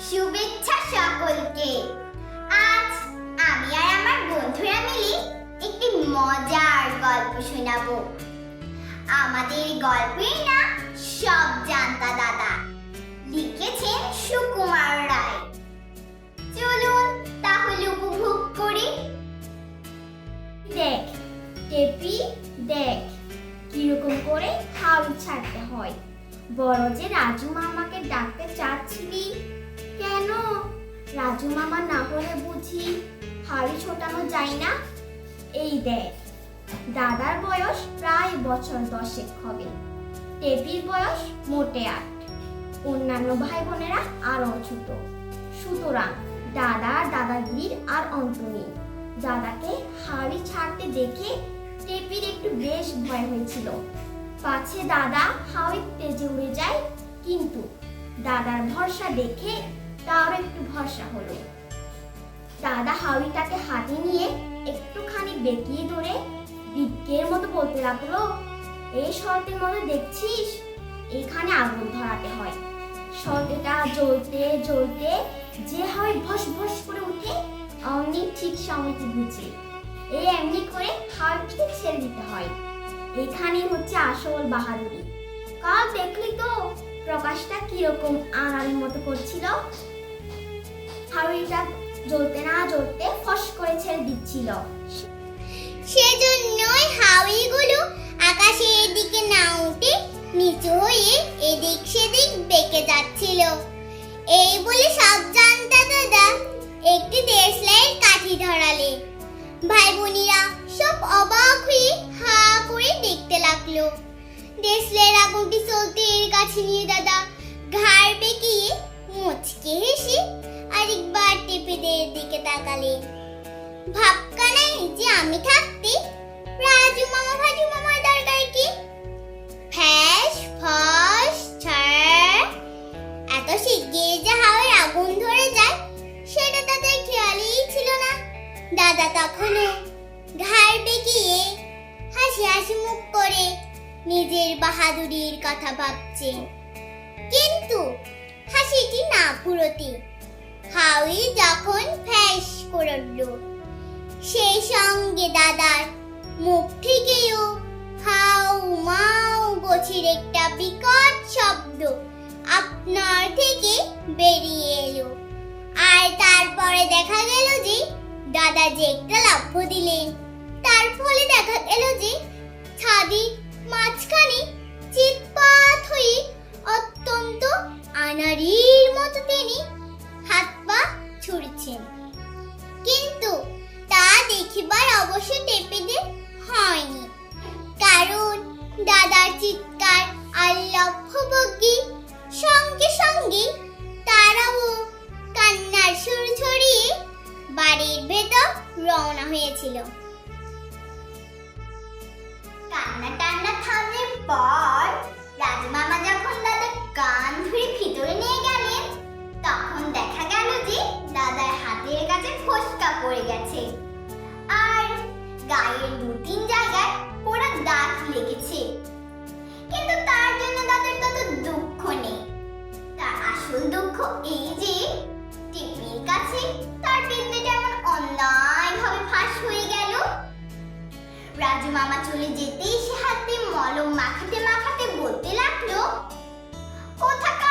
শুভেচ্ছা সকলকে। আজ আমি আর আমার বন্ধুরা মিলে একটি মজার গল্প শোনাবো। আমাদের গল্পের নাম সব জানতা দাদা। লিখেছেন সুকুমার রায়। চলুন তাহলে উপভোগ করি। দেখ, টেপি, দেখ, কীরকম করে হাউল ছাড়তে হয়। বড় যে রাজু মামাকে ডাকতে চাচ্ছিলি রাজু মামা না হলে বুঝি হাড়ি ছোটানো যায় না? এই দেখ, দাদার বয়স প্রায় বছর দশেক হবে। টেপির বয়স মোটে আট। অন্যান্য ভাই বোনেরা আরও ছোট। সুতরাং দাদা আর দাদাগিরির আর অন্ত নেই। দাদাকে হাড়ি ছাড়তে দেখে টেপির একটু বেশ ভয় হয়েছিল। পাছে দাদা হাওয়ায় তেজে উড়ে যায়, কিন্তু দাদার ভরসা দেখে তার একটু ভরসা হলো। দাদা হাওড়িটাকে হাতে নিয়ে একটুখানি বেঁকিয়ে ধরে বিজ্ঞের মতো বলতে লাগল এই শর্তের মধ্যে দেখছিস? এখানে আগুন ধরাতে হয়। শর্তেটা জ্বলতে জ্বলতে যে হয় ভস ভস করে উঠে অমনি ঠিক সময়তে বুঝে। এই এমনি করে হাড়টিকে ছেড়ে দিতে হয়। এখানেই হচ্ছে আসল বাহাদুরি। কাল দেখলি তো প্রকাশটা কীরকম আনারের মতো করছিল। হাড়িটা জ্বলতে না জ্বলতে ফস করে ছেড়ে দিচ্ছিল। সেজন্যই হাওড়িগুলো আকাশের দিকে না উঠে নিচু হয়ে এদিক সেদিক বেঁকে যাচ্ছিল। এই বলে সব জানতা দাদা একটি দেশলাইয়ের কাঠি ধরালে। ভাই বোনেরা সব অবাক হয়ে হা করে দেখতে লাগল। দেশলাইয়ের আগুনটি চলতে এর কাছে নিয়ে দাদা ঘাড় বেঁকিয়ে মুচকে হেসে টেপেদের দিকে তাকালেন ভাবকানাই যে আমি থাকতে? রাজু মামা, ভাজু মামার দরকার কি? ফ্যাস, ফস ছাড় এত শিগগির যে হাওয়ায় আগুন ধরে যায়, সেটা তাদের খেয়ালই ছিল না। দাদা তখনও ঘাড় বেঁকিয়ে হাসি হাসি মুখ করে নিজের বাহাদুরির কথা ভাবছেন কিন্তু হাসিটি না ফুরোতে হাওই যখন ফ্যাস করে উঠল সেই সঙ্গে দাদার মুখ থেকেও হাউ মাউ গোছির একটা বিকট শব্দ আপনার থেকে বেরিয়ে এলো। আর তারপরে দেখা গেল যে দাদা যে একটা লাফ দিলেন, তার ফলে দেখা গেল যে ছাদের মাঝখানে চিৎপাত হয়েছিল কান্না টান্না পর রাজমামা যখন কান ধরে ভিতরে নিয়ে গেলেন, তখন দেখা গেল যে দাদার হাতের কাছে ফসকা পড়ে গেছে। আর গায়ের দু তিন জায়গায় পোড়া দাগ লেগেছে। কিন্তু তার জন্য রাজু মামা চলে যেতেই সে হাতে মলম মাখাতে মাখাতে বলতে লাগল কোথাকার